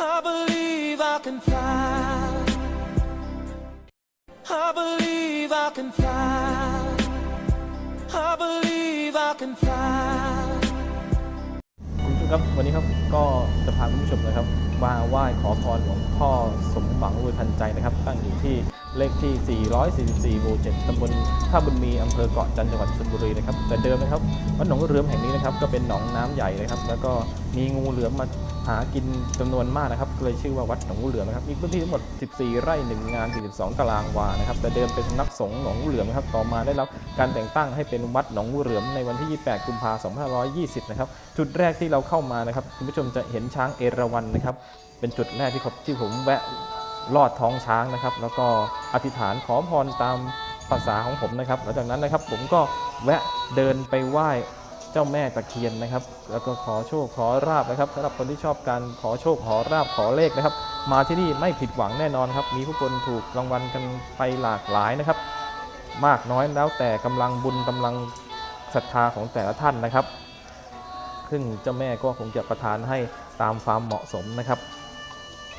I believe I can fly. I believe I can fly. I believe I can fly. คุณผู้ชมครับวันนี้ครับก็จะพาคุณผู้ชมนะครับ มาไหว้ขอพรหลวงพ่อสมหวังรวยพันใจนะครับ ตั้งอยู่ที่เลขที่ 444 หมู่ 7 ตำบลท่าบุญมี อำเภอเกาะจันทร์จังหวัดชลบุรีนะครับ แต่เดิมนะครับวัดหนองเรือมแห่งนี้นะครับ ก็เป็นหนองน้ำใหญ่นะครับ แล้วก็มีงูเหลือมมาหากินจำนวนมากนะครับเลยชื่อว่าวัดหนองงูเหลือมนะครับ มีพื้นที่ทั้งหมด 14 ไร่หนึ่งาน 42 ตารางวา นะครับ แต่เดิมเป็นสำนักสงฆ์หนองงูเหลือมนะครับ ต่อมาได้รับการแต่งตั้งให้เป็นวัดหนองงูเหลือมในวันที่ 28 กุมภาพันธ์2520 นะครับ จุดแรกที่เราเข้ามานะครับ คุณผู้ชมจะเห็นช้างเอราวัณนะครับ เป็นจุดแรกที่ผมแวะ ลอดท้องช้างนะครับ แล้วก็อธิษฐานขอพรตามภาษาของผมนะครับหลังจากนั้นนะครับผมก็แวะเดินไปไหว้เจ้าแม่ตะเคียนนะครับ แล้วก็ขอโชคขอราบนะครับสำหรับคนที่ชอบการขอโชคขอราบขอเลขนะครับ มาที่นี่ไม่ผิดหวังแน่นอนครับ มีผู้คนถูกรางวัลกันไปหลากหลายนะครับ มากน้อยแล้วแต่กำลังบุญกำลังศรัทธาของแต่ละท่านนะครับ ซึ่งเจ้าแม่ก็คงจะประทานให้ตามความเหมาะสมนะครับ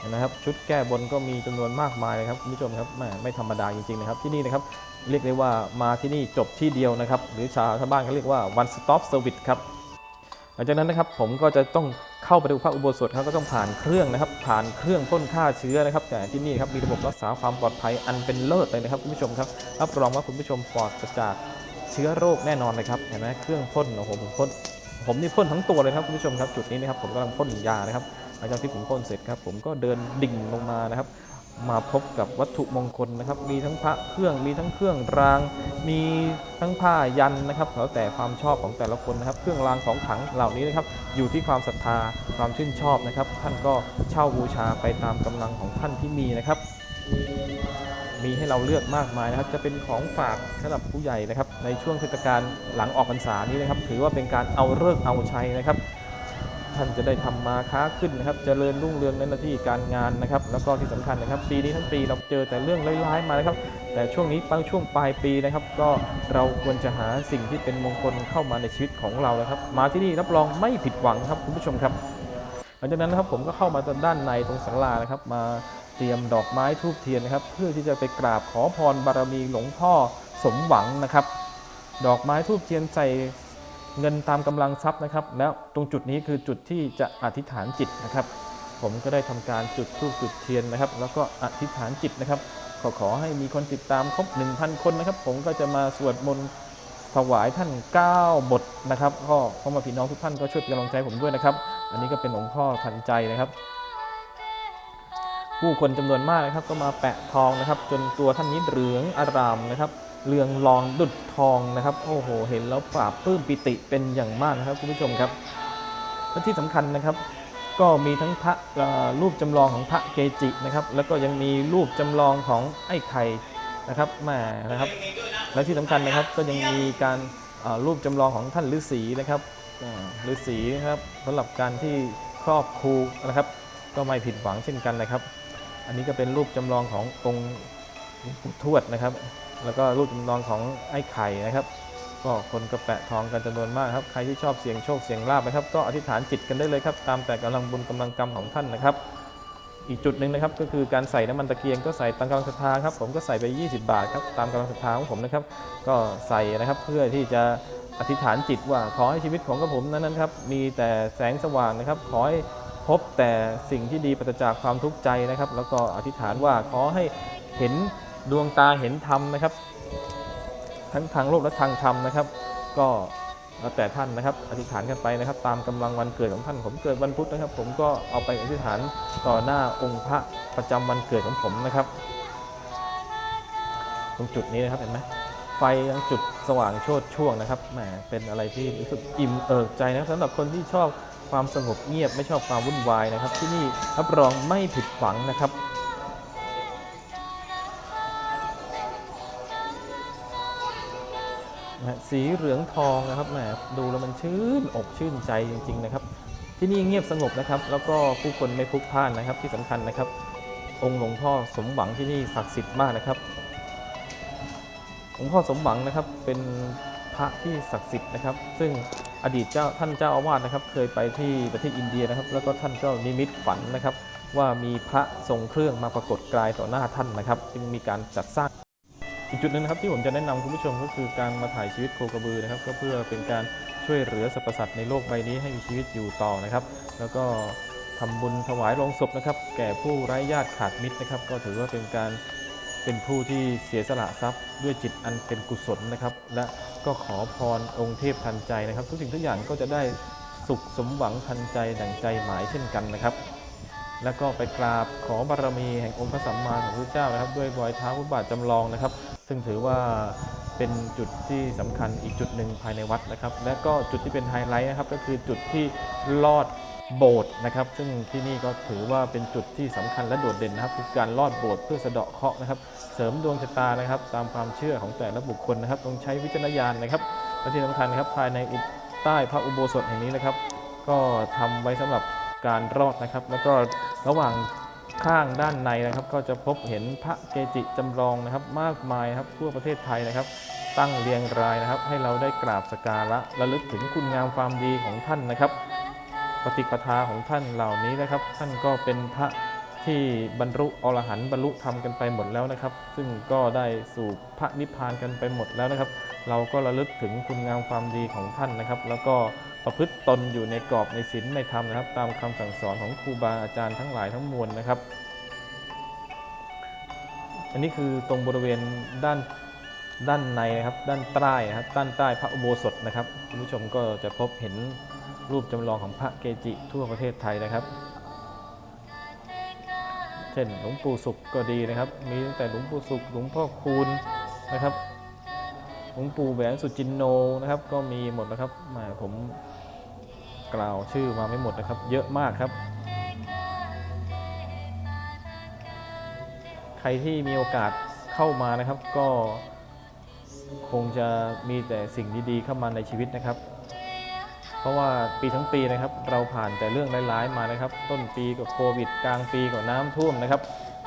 นะครับ ชุดแก้บนก็มีจำนวนมากมายเลยครับคุณผู้ชมครับไม่ธรรมดาจริงๆนะครับที่นี่นะครับเรียกได้ว่ามาที่นี่จบที่เดียวนะครับ หรือชาวชาวบ้านเขาเรียกว่า one stop service ครับหลังจากนั้นนะครับผมก็จะต้องเข้าไปดูพระอุโบสถครับก็ต้องผ่านเครื่องนะครับ ผ่านเครื่องพ่นฆ่าเชื้อนะครับ แต่ที่นี่ครับมีระบบรักษาความปลอดภัยอันเป็นเลิศเลยนะครับคุณผู้ชมครับรับรองว่าคุณผู้ชมปลอดจากเชื้อโรคแน่นอนเลยครับเห็นไหมเครื่องพ่นโอ้โหผมพ่นผมนี่พ่นทั้งตัวเลยครับคุณผู้ชมครับจุดนี้นะครับผมกำลังพ่นยานะครับ หลังจากที่ผมพ่นเสร็จครับ ผมก็เดินดิ่งลงมานะครับ มาพบกับวัตถุมงคลนะครับ มีทั้งพระเครื่องมีทั้งเครื่องราง มีทั้งผ้ายันนะครับแล้วแต่ความชอบของแต่ละคนนะครับ เครื่องรางของขลังเหล่านี้นะครับ อยู่ที่ความศรัทธาความชื่นชอบนะครับ ท่านก็เช่าบูชาไปตามกำลังของท่านที่มีนะครับ มีให้เราเลือกมากมายนะครับ จะเป็นของฝากสำหรับผู้ใหญ่นะครับ ในช่วงเทศกาลหลังออกพรรษานี้นะครับ ถือว่าเป็นการเอาเลิกเอาชัยนะครับ ท่านจะได้ทำมาค้าขึ้นนะครับเจริญรุ่งเรืองในหน้าที่การงานนะครับ แล้วก็ที่สำคัญนะครับ ปีนี้ทั้งปีเราเจอแต่เรื่องร้ายๆมานะครับ แต่ช่วงนี้บางช่วงปลายปีนะครับ ก็เราควรจะหาสิ่งที่เป็นมงคลเข้ามาในชีวิตของเรานะครับ มาที่นี่รับรองไม่ผิดหวังครับคุณผู้ชมครับ หลังจากนั้นนะครับผมก็เข้ามาด้านในตรงศาลานะครับ มาเตรียมดอกไม้ทูบเทียนนะครับ เพื่อที่จะไปกราบขอพรบารมีหลวงพ่อสมหวังนะครับ ดอกไม้ทูบเทียนใส่ เงินตามกำลังทรัพย์นะครับ แล้วตรงจุดนี้คือจุดที่จะอธิษฐานจิตนะครับ ผมก็ได้ทำการจุดธูปจุดเทียนนะครับ แล้วก็อธิษฐานจิตนะครับขอขอให้มีคนติดตามครบ 1,000 คนนะครับ ผมก็จะมาสวดมนต์ถวายท่าน 9 บทนะครับ ก็พ่อมาพี่น้องทุกท่านก็ช่วยเป็นกำลังใจผมด้วยนะครับ อันนี้ก็เป็นหลวงพ่อทันใจนะครับ ผู้คนจำนวนมากนะครับ ก็มาแปะทองนะครับ จนตัวท่านนี้เหลืองอารามนะครับ เรืองรองดุดทองนะครับ โอ้โห เห็นแล้วปราบปลื้มปิติเป็นอย่างมากนะครับคุณผู้ชมครับและที่สำคัญนะครับ ก็มีทั้งพระรูปจำลองของพระเกจินะครับ แล้วก็ยังมีรูปจำลองของไอ้ไข่นะครับแหม่นะครับ และที่สำคัญนะครับก็ยังมีการรูปจำลองของท่านฤาษีนะครับฤาษีนะครับสำหรับการที่ครอบครูนะครับ ก็ไม่ผิดหวังเช่นกันนะครับ อันนี้ก็เป็นรูปจำลองขององค์หลวง ทวดนะครับ แล้วก็รูปจำลองของไอ้ไข่นะครับ ก็คนก็แปะทองกันจำนวนมากครับ ใครที่ชอบเสียงโชคเสียงลาบนะครับ ก็อธิษฐานจิตกันได้เลยครับ ตามแต่กำลังบุญกำลังกรรมของท่านนะครับ อีกจุดหนึ่งนะครับ ก็คือการใส่น้ำมันตะเกียงก็ใส่ตามกำลังศรัทธาครับ ผมก็ใส่ไป 20 บาทครับ ตามกำลังศรัทธาของผมนะครับ ก็ใส่นะครับเพื่อที่จะอธิษฐานจิตว่าขอให้ชีวิตของกระผมนั้นนะครับ มีแต่แสงสว่างนะครับ ขอให้พบแต่สิ่งที่ดีปราศจากความทุกข์ใจนะครับ แล้วก็อธิษฐานว่าขอให้เห็น ดวงตาเห็นธรรมนะครับ ทั้งทางโลกและทางธรรมนะครับ ก็แล้วแต่ท่านนะครับ อธิษฐานกันไปนะครับ ตามกำลังวันเกิดของท่านผมเกิดวันพุธนะครับ ผมก็เอาไปอธิษฐานต่อหน้าองค์พระประจำวันเกิดของผมนะครับ ตรงจุดนี้นะครับเห็นไหมไฟยังจุดสว่างโชดช่วงนะครับแหมเป็นอะไรที่รู้สึกอิ่มเอิบใจนะสำหรับคนที่ชอบความสงบเงียบไม่ชอบความวุ่นวายนะครับ ที่นี่รับรองไม่ผิดหวังนะครับ สีเหลืองทองนะครับแหมดูแล้วมันชื่นอกชื่นใจจริง ๆ นะครับ ที่นี่เงียบสงบนะครับ แล้วก็ผู้คนไม่พลุกพล่านนะครับ ที่สำคัญนะครับ องค์หลวงพ่อสมหวังที่นี่ศักดิ์สิทธิ์มากนะครับหลวงพ่อสมหวังนะครับเป็นพระที่ศักดิ์สิทธิ์นะครับ ซึ่งอดีตเจ้าท่านเจ้าอาวาสนะครับ เคยไปที่ประเทศอินเดียนะครับ แล้วก็ท่านก็นิมิตฝันนะครับ ว่ามีพระทรงเครื่องมาปรากฏกายต่อหน้าท่านนะครับ จึงมีการจัดสร้าง อีกจุดหนึ่งนะครับที่ผมจะแนะนำคุณผู้ชมก็คือการมาถ่ายชีวิตโคกระบือนะครับก็เพื่อเป็นการช่วยเหลือสรรพสัตว์ในโลกใบนี้ให้มีชีวิตอยู่ต่อนะครับ แล้วก็ทำบุญถวายโลงศพนะครับ แก่ผู้ไร้ญาติขาดมิตรนะครับ ก็ถือว่าเป็นการเป็นผู้ที่เสียสละทรัพย์ด้วยจิตอันเป็นกุศลนะครับ และก็ขอพรองค์เทพทันใจนะครับ ทุกสิ่งทุกอย่างก็จะได้สุขสมหวังทันใจดั่งใจหมายเช่นกันนะครับ แล้วก็ไปกราบขอบารมีแห่งองค์พระสัมมาสัมพุทธเจ้านะครับ ด้วยรอยเท้าพุทบาทจำลองนะครับ ซึ่งถือว่าเป็นจุดที่สำคัญอีกจุดหนึ่งภายในวัดนะครับ และก็จุดที่เป็นไฮไลท์นะครับก็คือจุดที่ลอดโบสถ์นะครับ ซึ่งที่นี่ก็ถือว่าเป็นจุดที่สำคัญและโดดเด่นนะครับ คือการลอดโบสถ์เพื่อสะเดาะเคราะห์นะครับ เสริมดวงชะตานะครับ ตามความเชื่อของแต่ละบุคคลนะครับ ต้องใช้วิจารณญาณนะครับและที่สำคัญนะครับภายในอุใต้พระอุโบสถแห่งนี้นะครับ ก็ทำไว้สำหรับการรอดนะครับ แล้วก็ระหว่าง ข้างด้านในนะครับ ก็จะพบเห็นพระเกจิจำลองนะครับ มากมายครับทั่วประเทศไทยนะครับ ตั้งเรียงรายนะครับ ให้เราได้กราบสการะระลึกถึงคุณงามความดีของท่านนะครับ ปฏิปทาของท่านเหล่านี้นะครับ ท่านก็เป็นพระที่บรรลุอรหันต์บรรลุธรรมกันไปหมดแล้วนะครับ ซึ่งก็ได้สู่พระนิพพานกันไปหมดแล้วนะครับ เราก็ระลึกถึงคุณงามความดีของท่านนะครับ แล้วก็ ประพฤติตนอยู่ในกรอบในศีลในธรรมนะครับ ตามคำสั่งสอนของครูบาอาจารย์ทั้งหลายทั้งมวลนะครับ อันนี้คือตรงบริเวณด้านด้านในนะครับ ด้านใต้นะครับด้านใต้พระอุโบสถนะครับคุณผู้ชมก็จะพบเห็นรูปจำลองของพระเกจิทั่วประเทศไทยนะครับ เช่นหลวงปู่สุขก็ดีนะครับ มีตั้งแต่หลวงปู่สุขหลวงพ่อคูณนะครับหลวงปู่แหวนสุจินโนนะครับ ก็มีหมดนะครับแหมผม กล่าวชื่อมาไม่หมดนะครับ เยอะมากครับ ใครที่มีโอกาสเข้ามานะครับ ก็คงจะมีแต่สิ่งดีๆเข้ามาในชีวิตนะครับ เพราะว่าปีทั้งปีนะครับ เราผ่านแต่เรื่องร้ายๆมานะครับ ต้นปีก็โควิด กลางปีก็น้ำท่วมนะครับ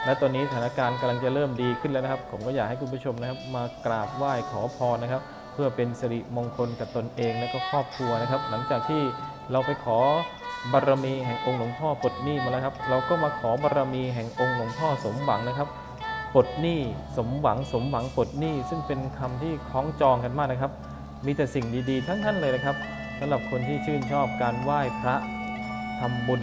และตอนนี้สถานการณ์กำลังจะเริ่มดีขึ้นแล้วนะครับ ผมก็อยากให้คุณผู้ชมนะครับ มากราบไหว้ขอพรนะครับ เพื่อเป็นสิริมงคลกับตนเองและก็ครอบครัวนะครับ หลังจากที่เราไปขอบารมีแห่งองค์หลวงพ่อปลดหนี้มาแล้วครับ เราก็มาขอบารมีแห่งองค์หลวงพ่อสมหวังนะครับปลดหนี้สมหวังสมหวังปลดหนี้ซึ่งเป็นคำที่คล้องจองกันมากนะครับ มีแต่สิ่งดีๆ ทั้งนั้นเลยนะครับสำหรับคนที่ชื่นชอบการไหว้พระทำบุญ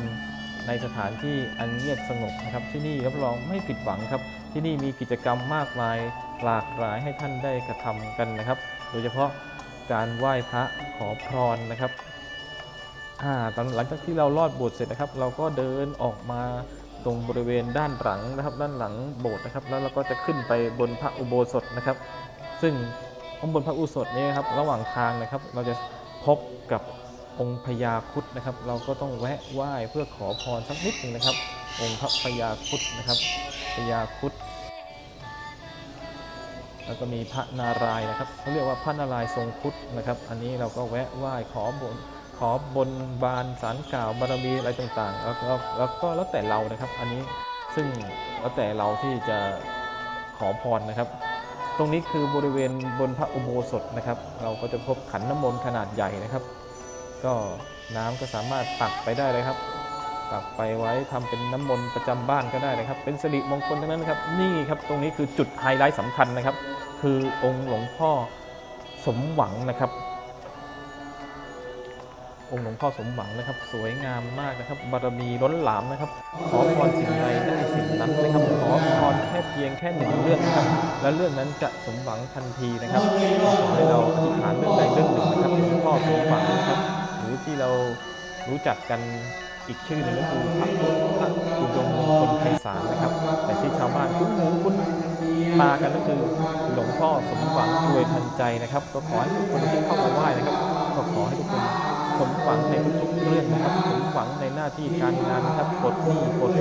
ในสถานที่อันเงียบสงบนะครับ ที่นี่รับรองไม่ผิดหวังครับ ที่นี่มีกิจกรรมมากมายหลากหลายให้ท่านได้กระทำกันนะครับ โดยเฉพาะการไหว้พระขอพรนะครับหลังจากที่เราลอดโบสถ์เสร็จนะครับ เราก็เดินออกมาตรงบริเวณด้านหลังนะครับ ด้านหลังโบสถ์นะครับ แล้วเราก็จะขึ้นไปบนพระอุโบสถนะครับ ซึ่งข้างบนพระอุโบสถนี้นครับระหว่างทางนะครับ เราจะพบกับองค์พญาคุดนะครับ เราก็ต้องแวะไหว้เพื่อขอพรสักนิดหนึ่งนะครับ องค์พระพญาคุดนะครับพญาคุด แล้วก็มีพระนารายนะครับเขาเรียกว่าพระนารายทรงครุฑนะครับ อันนี้เราก็แวะไหว้ขอบนขอบนบานสารกล่าวบารมีอะไรต่างๆ แล้วก็แล้วก็แล้วแต่เรานะครับ อันนี้ซึ่งแล้วแต่เราที่จะขอพรนะครับ ตรงนี้คือบริเวณบนพระอุโบสถนะครับ เราก็จะพบขันน้ำมนต์ขนาดใหญ่นะครับ ก็น้ำก็สามารถตักไปได้เลยครับ ตักไปไว้ทำเป็นน้ำมนต์ประจำบ้านก็ได้นะครับ เป็นสิริมงคลทั้งนั้นนะครับ นี่ครับตรงนี้คือจุดไฮไลท์สำคัญนะครับ คือองค์หลวงพ่อสมหวังนะครับ องค์หลวงพ่อสมหวังนะครับ สวยงามมากนะครับ บารมีล้นหลามนะครับ ขอพรสิ่งใดได้สิ่งนั้นนะครับขอพรแค่เพียงแค่หนึ่งเรื่องนะครับ และเรื่องนั้นจะสมหวังทันทีนะครับขอให้เราอธิษฐานเรื่องใดเรื่องหนึ่งนะครับหลวงพ่อสมหวังนะครับ หรือที่เรารู้จักกัน อีกชื่อหนึ่งก็คือพระพระอุดมมงคลไพศาลนะครับ แต่ที่ชาวบ้านคุ้นหูคุ้นตากันก็คือหลวงพ่อสมหวังรวยทันใจนะครับ ก็ขอให้ทุกคนที่เข้ามาไหว้นะครับ ก็ขอให้ทุกคนสมหวังในทุกๆเรื่องนะครับสมหวังในหน้าที่การงานนะครับปลดหนี้ปลด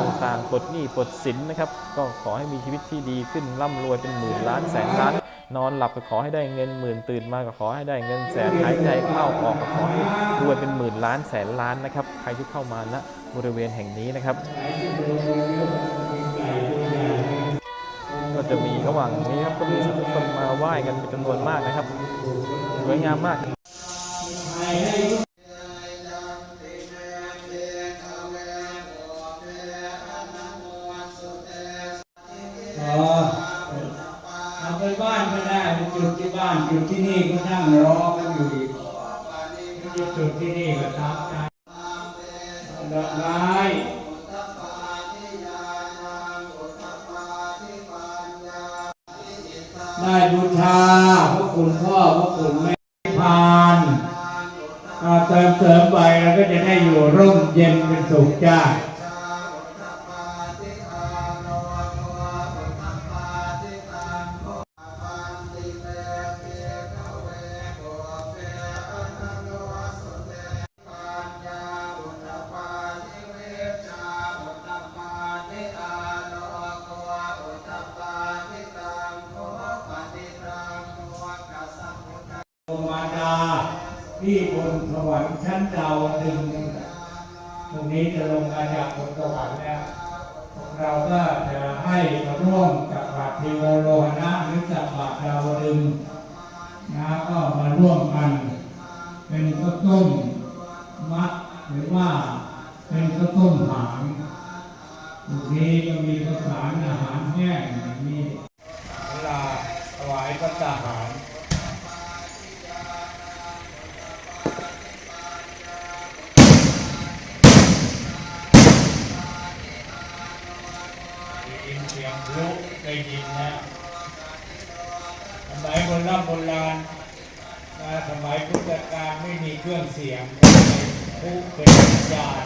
ต่างๆปลดหนี้ปลดสินนะครับ ก็ขอให้มีชีวิตที่ดีขึ้นร่ำรวยเป็นหมื่นล้านแสนล้าน นอนหลับก็ขอให้ได้เงินหมื่นตื่นมาก็ขอให้ได้เงินแสนหายใจเข้าออกก็ขอให้รวยเป็นหมื่นล้านแสนล้านนะครับ ใครที่เข้ามาณบริเวณแห่งนี้นะครับ ก็จะมีระหว่างนี้ครับก็มีสาธุชนมาไหว้กันเป็นจำนวนมากนะครับสวยงามมาก ได้บูชาพระคุณพ่อพระคุณแม่พานอ่าเติมเสริมไปเราก็จะได้อยู่ร่มเย็นเป็นสุขจ้า นั้นดาวดึงตรงนี้จะลงมาจากบนสวรรค์แล้วเราก็จะให้มาร่วมกับบาทเทโวโลหณะหรือกับบาทดาวดึงนะก็มาร่วมกัน เป็นข้าวต้มมัดหรือว่าเป็นข้าวต้มหางตรงนี้ก็มีข้าวสารอาหารแห้งมีเว รู้ได้ยินนะสมัยโบราณโบราณนะสมัยพุทธกาลไม่มีเครื่องเสียงผู้เป็นญญาณ